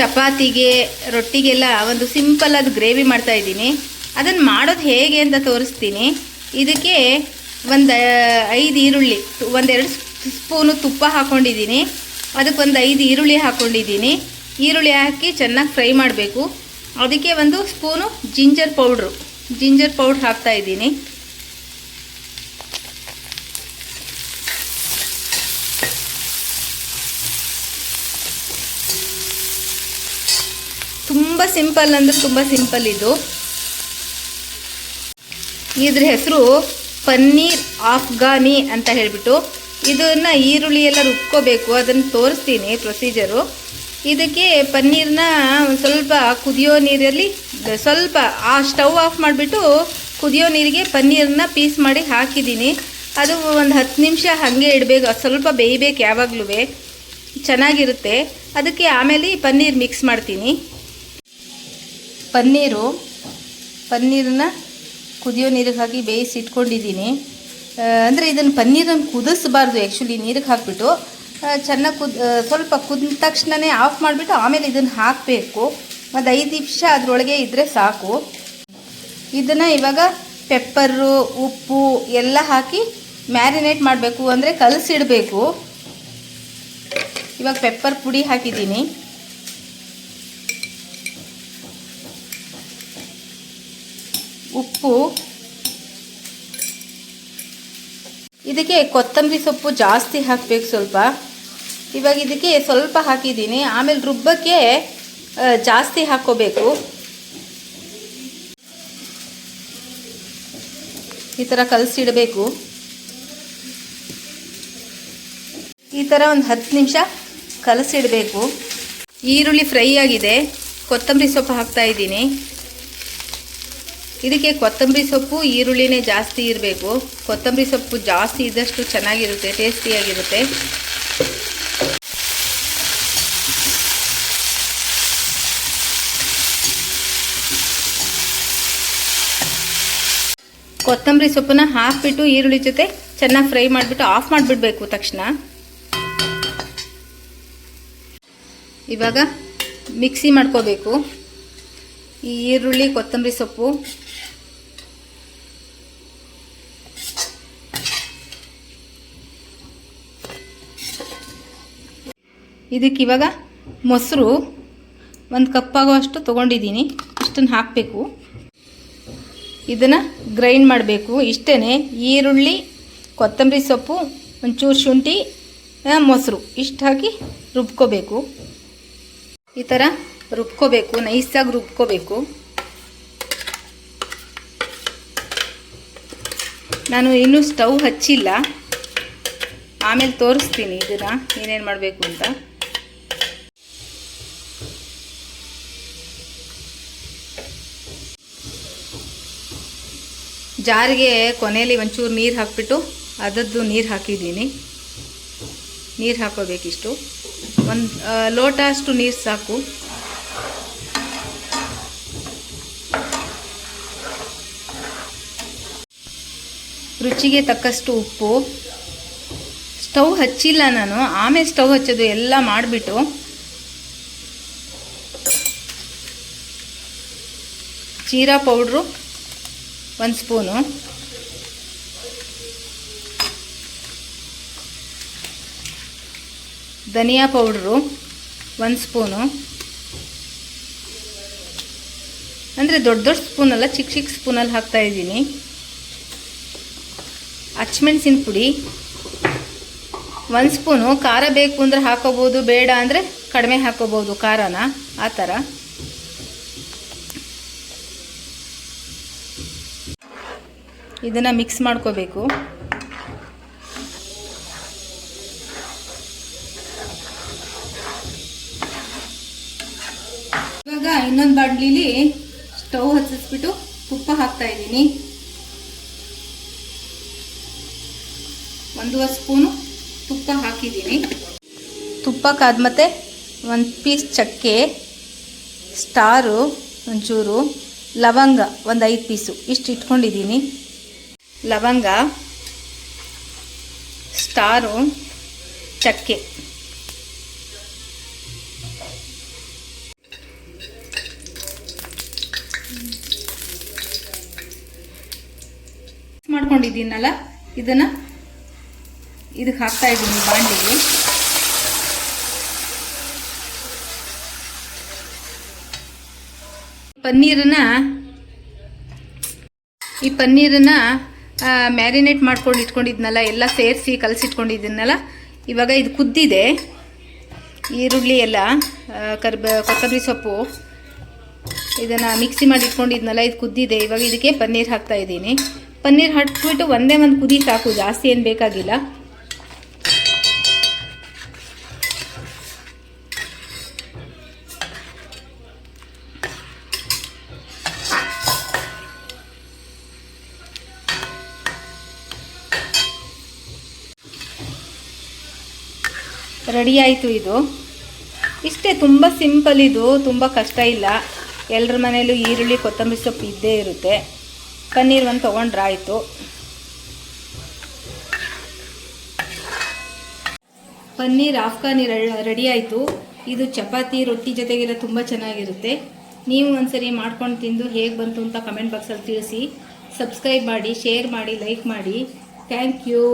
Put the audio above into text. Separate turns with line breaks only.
ಚಪಾತಿಗೆ, ರೊಟ್ಟಿಗೆಲ್ಲ ಒಂದು ಸಿಂಪಲ್ ಆದ ಗ್ರೇವಿ ಮಾಡ್ತಾ ಇದ್ದೀನಿ. ಅದನ್ನು ಮಾಡೋದು ಹೇಗೆ ಅಂತ ತೋರಿಸ್ತೀನಿ. ಇದಕ್ಕೆ ಒಂದು ಐದು ಈರುಳ್ಳಿ ಒಂದೆರಡು ಸ್ಪೂನು ತುಪ್ಪ ಹಾಕ್ಕೊಂಡಿದ್ದೀನಿ ಅದಕ್ಕೆ ಒಂದು ಐದು ಈರುಳ್ಳಿ ಹಾಕ್ಕೊಂಡಿದ್ದೀನಿ ಈರುಳ್ಳಿ ಹಾಕಿ ಚೆನ್ನಾಗಿ ಫ್ರೈ ಮಾಡಬೇಕು. ಅದಕ್ಕೆ ಒಂದು spoon ginger powder. Ginger powder ಹಾಕ್ತಾ ಇದ್ದೀನಿ ತುಂಬ ಸಿಂಪಲ್ ಅಂದರೆ ತುಂಬ ಸಿಂಪಲ್ ಇದು. ಇದ್ರ ಹೆಸರು ಪನ್ನೀರ್ ಆಫ್ಘಾನಿ ಅಂತ ಹೇಳಿಬಿಟ್ಟು ಇದನ್ನು ಈರುಳ್ಳಿ ಎಲ್ಲ ರುಬ್ಕೋಬೇಕು, ಅದನ್ನು ತೋರಿಸ್ತೀನಿ ಪ್ರೊಸೀಜರು. ಇದಕ್ಕೆ ಪನ್ನೀರ್ನ ಒಂದು ಸ್ವಲ್ಪ ಕುದಿಯೋ ನೀರಲ್ಲಿ, ಸ್ವಲ್ಪ ಆ ಸ್ಟವ್ ಆಫ್ ಮಾಡಿಬಿಟ್ಟು ಕುದಿಯೋ ನೀರಿಗೆ ಪನ್ನೀರನ್ನ ಪೀಸ್ ಮಾಡಿ ಹಾಕಿದ್ದೀನಿ. ಅದು ಒಂದು ಹತ್ತು ನಿಮಿಷ ಹಾಗೆ ಇಡಬೇಕು ಸ್ವಲ್ಪ ಬೇಯಬೇಕು ಯಾವಾಗಲೂ ಚೆನ್ನಾಗಿರುತ್ತೆ. ಅದಕ್ಕೆ ಆಮೇಲೆ ಪನ್ನೀರ್ ಮಿಕ್ಸ್ ಮಾಡ್ತೀನಿ. ಪನ್ನೀರು, ಪನ್ನೀರನ್ನ ಕುದಿಯೋ ನೀರಿಗೆ ಹಾಕಿ ಬೇಯಿಸಿ ಇಟ್ಕೊಂಡಿದ್ದೀನಿ. ಅಂದರೆ ಇದನ್ನು ಪನ್ನೀರನ್ನು ಕುದಿಸ್ಬಾರ್ದು ಆ್ಯಕ್ಚುಲಿ ನೀರಿಗೆ ಹಾಕಿಬಿಟ್ಟು. ಚೆನ್ನಾಗಿ ಕುದ್ ಸ್ವಲ್ಪ ಕುದ್ದ ತಕ್ಷಣವೇ ಆಫ್ ಮಾಡಿಬಿಟ್ಟು ಆಮೇಲೆ ಇದನ್ನು ಹಾಕಬೇಕು. ಒಂದು ಐದು ನಿಮಿಷ ಅದರೊಳಗೆ ಇದ್ದರೆ ಸಾಕು. ಇದನ್ನು ಇವಾಗ ಪೆಪ್ಪರು, ಉಪ್ಪು ಎಲ್ಲ ಹಾಕಿ ಮ್ಯಾರಿನೇಟ್ ಮಾಡಬೇಕು. ಅಂದರೆ ಕಲಸಿಡಬೇಕು. ಇವಾಗ ಪೆಪ್ಪರ್ ಪುಡಿ ಹಾಕಿದ್ದೀನಿ. ಉಪ್ಪು. ಇದಕ್ಕೆ ಕೊತ್ತಂಬರಿ ಸೊಪ್ಪು ಜಾಸ್ತಿ ಹಾಕಬೇಕು ಸ್ವಲ್ಪ. ಇವಾಗ ಇದಕ್ಕೆ ಸ್ವಲ್ಪ ಹಾಕಿದ್ದೀನಿ. ಆಮೇಲೆ ರುಬ್ಬಕ್ಕೆ ಜಾಸ್ತಿ ಹಾಕ್ಕೋಬೇಕು. ಈ ಥರ ಕಲಸಿಡಬೇಕು. ಈ ಥರ ಒಂದು ಹತ್ತು ನಿಮಿಷ ಕಲಸಿಡಬೇಕು. ಈರುಳ್ಳಿ ಫ್ರೈ ಆಗಿದೆ. ಕೊತ್ತಂಬರಿ ಸೊಪ್ಪು ಹಾಕ್ತಾ ಇದ್ದೀನಿ. ಇದಕ್ಕೆ ಕೊತ್ತಂಬರಿ ಸೊಪ್ಪು, ಈರುಳ್ಳಿನೇ ಜಾಸ್ತಿ ಇರಬೇಕು. ಕೊತ್ತಂಬರಿ ಸೊಪ್ಪು ಜಾಸ್ತಿ ಇದ್ದಷ್ಟು ಚೆನ್ನಾಗಿರುತ್ತೆ, ಟೇಸ್ಟಿಯಾಗಿರುತ್ತೆ. ಕೊತ್ತಂಬರಿ ಸೊಪ್ಪನ್ನ ಹಾಕ್ಬಿಟ್ಟು ಈರುಳ್ಳಿ ಜೊತೆ ಚೆನ್ನಾಗಿ ಫ್ರೈ ಮಾಡಿಬಿಟ್ಟು ಆಫ್ ಮಾಡಿಬಿಡ್ಬೇಕು ತಕ್ಷಣ. ಇವಾಗ ಮಿಕ್ಸಿ ಮಾಡ್ಕೋಬೇಕು. ಈ ಈರುಳ್ಳಿ, ಕೊತ್ತಂಬರಿ ಸೊಪ್ಪು ಇದಕ್ಕೆ ಇವಾಗ ಮೊಸರು ಒಂದು ಕಪ್ಪಾಗುವಷ್ಟು ತೊಗೊಂಡಿದ್ದೀನಿ. ಇಷ್ಟನ್ನು ಹಾಕಬೇಕು. ಇದನ್ನು ಗ್ರೈಂಡ್ ಮಾಡಬೇಕು. ಇಷ್ಟೇ ಈರುಳ್ಳಿ, ಕೊತ್ತಂಬರಿ ಸೊಪ್ಪು, ಒಂಚೂರು ಶುಂಠಿ ಮೊಸರು. ಇಷ್ಟು ಹಾಕಿ ರುಬ್ಕೋಬೇಕು. ಈ ಥರ ರುಬ್ಕೋಬೇಕು. ನೈಸಾಗಿ ರುಬ್ಕೋಬೇಕು. ನಾನು ಇನ್ನೂ ಸ್ಟವ್ ಹಚ್ಚಿಲ್ಲ. ಆಮೇಲೆ ತೋರಿಸ್ತೀನಿ ಇದನ್ನು ಏನೇನು ಮಾಡಬೇಕು ಅಂತ. ಜಾರಿಗೆ ಕೊನೆಯಲ್ಲಿ ಒಂಚೂರು ನೀರು ಹಾಕ್ಬಿಟ್ಟು ಅದದ್ದು ನೀರು ಹಾಕಿದ್ದೀನಿ. ನೀರು ಹಾಕೋಬೇಕಿಷ್ಟು. ಒಂದು ಲೋಟ ಅಷ್ಟು ನೀರು ಸಾಕು. ರುಚಿಗೆ ತಕ್ಕಷ್ಟು ಉಪ್ಪು. ಸ್ಟವ್ ಹಚ್ಚಿಲ್ಲ ನಾನು. ಆಮೇಲೆ ಸ್ಟವ್ ಹಚ್ಚೋದು ಎಲ್ಲ ಮಾಡಿಬಿಟ್ಟು. ಜೀರಾ ಪೌಡ್ರು ಒಂದು ಸ್ಪೂನು. ಧನಿಯಾ ಪೌಡ್ರು ಒಂದು ಸ್ಪೂನು. ಅಂದರೆ ದೊಡ್ಡ ದೊಡ್ಡ ಸ್ಪೂನಲ್ಲ ಚಿಕ್ಕ ಚಿಕ್ಕ ಸ್ಪೂನಲ್ಲಿ ಹಾಕ್ತಾ ಇದ್ದೀನಿ. ಹಚ್ಮೆಣ್ಸಿನ ಪುಡಿ. ಒಂದು ಸ್ಪೂನು. ಖಾರ ಬೇಕು ಅಂದರೆ ಹಾಕೋಬೋದು, ಬೇಡ ಅಂದರೆ ಕಡಿಮೆ ಹಾಕೋಬೋದು, ಖಾರನ, ಆ ಥರ. ಇದನ್ನು ಮಿಕ್ಸ್ ಮಾಡ್ಕೋಬೇಕು. ಇವಾಗ ಇನ್ನೊಂದು ಬಾಡ್ಲಿಲಿ ಸ್ಟವ್ ಹಚ್ಚಿಸ್ಬಿಟ್ಟು ತುಪ್ಪ ಹಾಕ್ತಾ ಇದ್ದೀನಿ. ಒಂದೂವರೆ ಸ್ಪೂನು ತುಪ್ಪ ಹಾಕಿದ್ದೀನಿ. ತುಪ್ಪಕ್ಕಾದ್ಮೇಲೆ ಒಂದು ಪೀಸ್ ಚಕ್ಕೆ, ಸ್ಟಾರು, ಒಂಚೂರು ಲವಂಗ, ಒಂದು ಐದು ಪೀಸು ಇಷ್ಟು ಇಟ್ಕೊಂಡಿದ್ದೀನಿ. ಲವಂಗ ಸ್ಟಾರು ಚಕ್ಕೆ. ಮಾಡ್ಕೊಂಡಿದ್ದೀನಲ್ಲ ಇದನ್ನು ಇದಕ್ಕೆ ಹಾಕ್ತಾ ಇದ್ದೀನಿ ಬಾಂಡಿಗೆ. ಪನ್ನೀರನ್ನ ಈ ಪನ್ನೀರನ್ನ ಮ್ಯಾರಿನೇಟ್ ಮಾಡ್ಕೊಂಡು ಇಟ್ಕೊಂಡಿದ್ನಲ್ಲ, ಎಲ್ಲ ಸೇರಿಸಿ ಕಲಸಿಟ್ಕೊಂಡಿದ್ದೀನಲ್ಲ, ಇವಾಗ ಇದು ಕುದ್ದಿದೆ. ಈರುಳ್ಳಿ ಎಲ್ಲ ಕರ್ಬ, ಕೊತ್ತಂಬರಿ ಸೊಪ್ಪು, ಇದನ್ನು ಮಿಕ್ಸಿ ಮಾಡಿ ಇಟ್ಕೊಂಡಿದ್ನಲ್ಲ, ಇದು ಕುದ್ದಿದೆ. ಇವಾಗ ಇದಕ್ಕೆ ಪನ್ನೀರ್ ಹಾಕ್ತಾ ಇದ್ದೀನಿ. ಪನ್ನೀರ್ ಹಾಕ್ಬಿಟ್ಟು ಒಂದೇ ಒಂದು ಕುದಿ ಸಾಕು, ಜಾಸ್ತಿ ಏನು ಬೇಕಾಗಿಲ್ಲ. ರೆಡಿ ಆಯಿತು ಇದು. ಇಷ್ಟೇ, ತುಂಬ ಸಿಂಪಲ್ ಇದು, ತುಂಬ ಕಷ್ಟ ಇಲ್ಲ. ಎಲ್ಲರ ಮನೇಲೂ ಈರುಳ್ಳಿ, ಕೊತ್ತಂಬರಿ ಸೊಪ್ಪು ಇದ್ದೇ ಇರುತ್ತೆ. ಪನ್ನೀರ್ ಒಂದು ತೊಗೊಂಡ್ರೆ ಆಯಿತು. ಪನ್ನೀರ್, ಆಫ್ಘಾನಿ ರೆಡಿ ಆಯಿತು. ಇದು ಚಪಾತಿ, ರೊಟ್ಟಿ ಜೊತೆಗೆಲ್ಲ ತುಂಬ ಚೆನ್ನಾಗಿರುತ್ತೆ. ನೀವು ಒಂದ್ಸರಿ ಮಾಡ್ಕೊಂಡು ತಿಂದು ಹೇಗೆ ಬಂತು ಅಂತ ಕಮೆಂಟ್ ಬಾಕ್ಸಲ್ಲಿ ತಿಳಿಸಿ. ಸಬ್ಸ್ಕ್ರೈಬ್ ಮಾಡಿ, ಶೇರ್ ಮಾಡಿ, ಲೈಕ್ ಮಾಡಿ. Thank you.